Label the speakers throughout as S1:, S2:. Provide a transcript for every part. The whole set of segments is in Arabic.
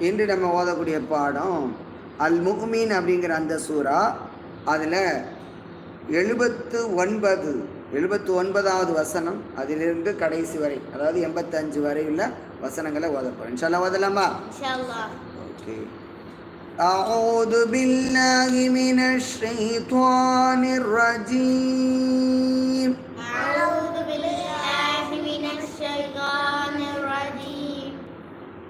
S1: இன்று நம்ம ஓதக்கூடிய பாடம் அல் முஹ்மீன் அப்படிங்கிற அந்த சூறா அதில் எழுபத்து ஒன்பது எழுபத்து ஒன்பதாவது வசனம் அதிலிருந்து கடைசி வரை அதாவது எண்பத்தஞ்சு வரை உள்ள வசனங்களை ஓதப்படும் இன்ஷால்லா ஓதலாமா
S2: இன்ஷால்லா
S1: اوكي أعوذ بالله من الشيطان الرجيم
S2: أعوذ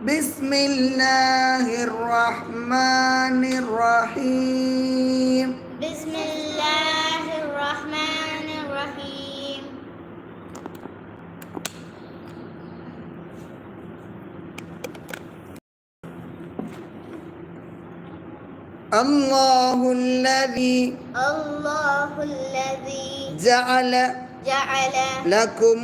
S1: بسم الله الرحمن الرحيم.
S2: بسم الله الرحمن الرحيم.
S1: الله الذي
S2: الله الذي
S1: جعل
S2: جعل
S1: لكم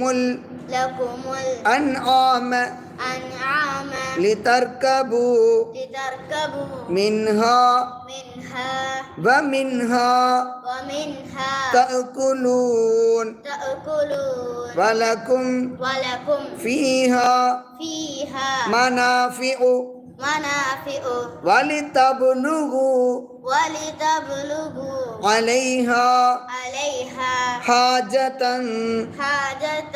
S2: لكم
S1: الأنعام
S2: الأنعام
S1: لتركبوا
S2: لتركبوا
S1: منها
S2: منها
S1: ومنها
S2: ومنها
S1: تأكلون
S2: تأكلون
S1: ولكم
S2: ولكم
S1: فيها
S2: فيها
S1: منافع
S2: منافع
S1: ولتبلغوا
S2: ولتبلغوا
S1: عليها
S2: عليها
S1: حاجة
S2: حاجة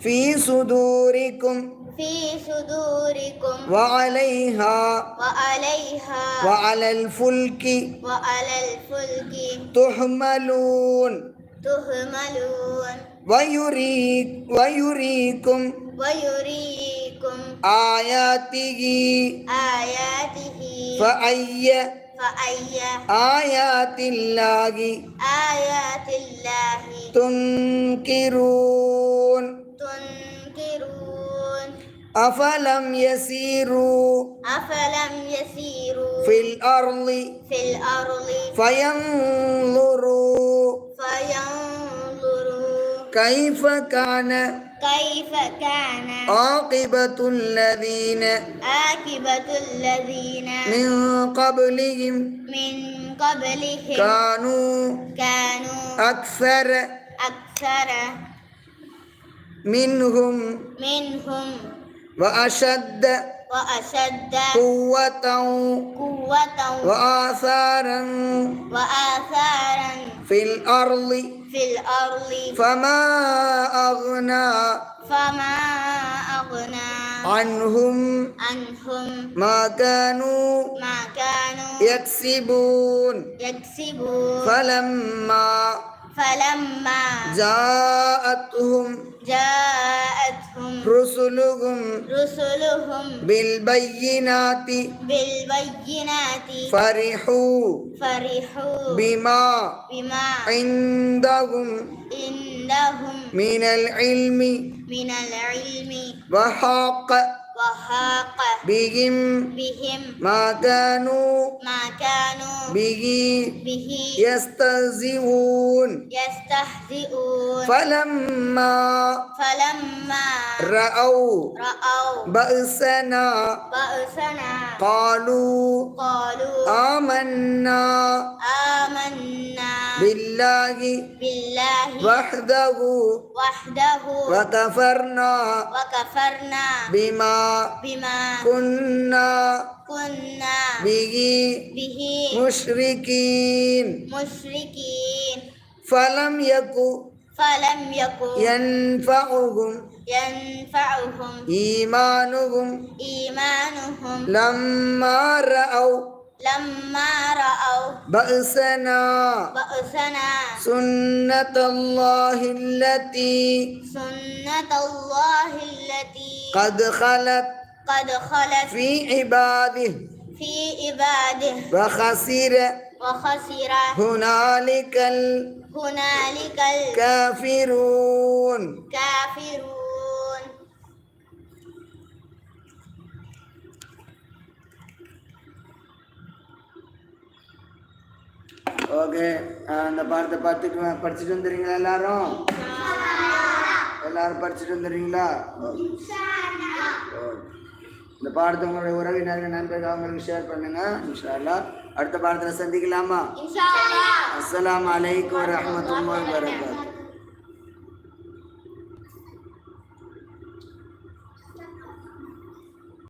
S1: في صدوركم.
S2: في صدوركم.
S1: وعليها
S2: وعليها
S1: وعلى الفلك
S2: وعلى الفلك
S1: تحملون.
S2: تهملون
S1: ويريك ويريكم
S2: ويريكم
S1: آياته.
S2: آياته.
S1: فأي
S2: فأي
S1: آيات الله
S2: آيات الله.
S1: تنكرون. أفلم يسيروا
S2: أفلم يسيروا
S1: في الأرض
S2: في الأرض
S1: فينظروا
S2: فينظروا
S1: كيف كان
S2: كيف كان
S1: عاقبة الذين
S2: عاقبة الذين
S1: من قبلهم
S2: من قبلهم
S1: كانوا
S2: كانوا
S1: أكثر
S2: أكثر
S1: منهم.
S2: منهم
S1: وأشد
S2: وأشد
S1: قوة
S2: قوة
S1: وآثارا
S2: وآثارا
S1: في الأرض
S2: في الأرض
S1: فما أغنى
S2: فما أغنى
S1: عنهم
S2: عنهم
S1: ما كانوا
S2: ما كانوا
S1: يكسبون.
S2: يكسبون.
S1: فلما
S2: فلما
S1: جاءتهم
S2: جاءتهم
S1: رسلهم
S2: رسلهم
S1: بالبينات
S2: بالبينات
S1: فرحوا
S2: فرحوا
S1: بما
S2: بما
S1: عندهم
S2: عندهم
S1: من العلم
S2: من العلم
S1: وحاق
S2: وحاق
S1: بهم
S2: بهم
S1: ما كانوا
S2: ما كانوا
S1: به
S2: به
S1: يستهزئون.
S2: يستهزئون.
S1: فلما
S2: فلما
S1: رأوا
S2: رأوا
S1: بأسنا
S2: بأسنا
S1: قالوا
S2: قالوا
S1: آمنا
S2: آمنا
S1: بالله
S2: بالله
S1: وحده
S2: وحده
S1: وكفرنا
S2: وكفرنا
S1: بما
S2: بما
S1: كنا
S2: كنا
S1: به
S2: به
S1: مشركين.
S2: مشركين.
S1: فلم يكن
S2: فلم يكن
S1: ينفعهم
S2: ينفعهم
S1: إيمانهم.
S2: إيمانهم.
S1: لما رأوا
S2: لما رأوا
S1: بأسنا.
S2: بأسنا.
S1: سنة الله التي
S2: سنة الله التي
S1: قد خلت
S2: قد خلت
S1: في عباده.
S2: في عباده.
S1: وخسر
S2: وخسر
S1: هنالك
S2: هنالك
S1: الكافرون.
S2: الكافرون.
S1: ஓகே அந்த பாடத்தை பார்த்துட்டு படிச்சுட்டு வந்துடுறீங்களா எல்லாரும்? எல்லாரும் படிச்சுட்டு வந்துடுறீங்களா? இந்த பாடத்தை உங்களுடைய உறவினர்கள் நண்பர்கள் அவங்களுக்கு ஷேர் பண்ணுங்க இன்ஷால்லா அடுத்த பாடத்தில் சந்திக்கலாமா? அஸ்லாம் அலைக்கு வரமத்துல்லாஹி வரகாத்துஹு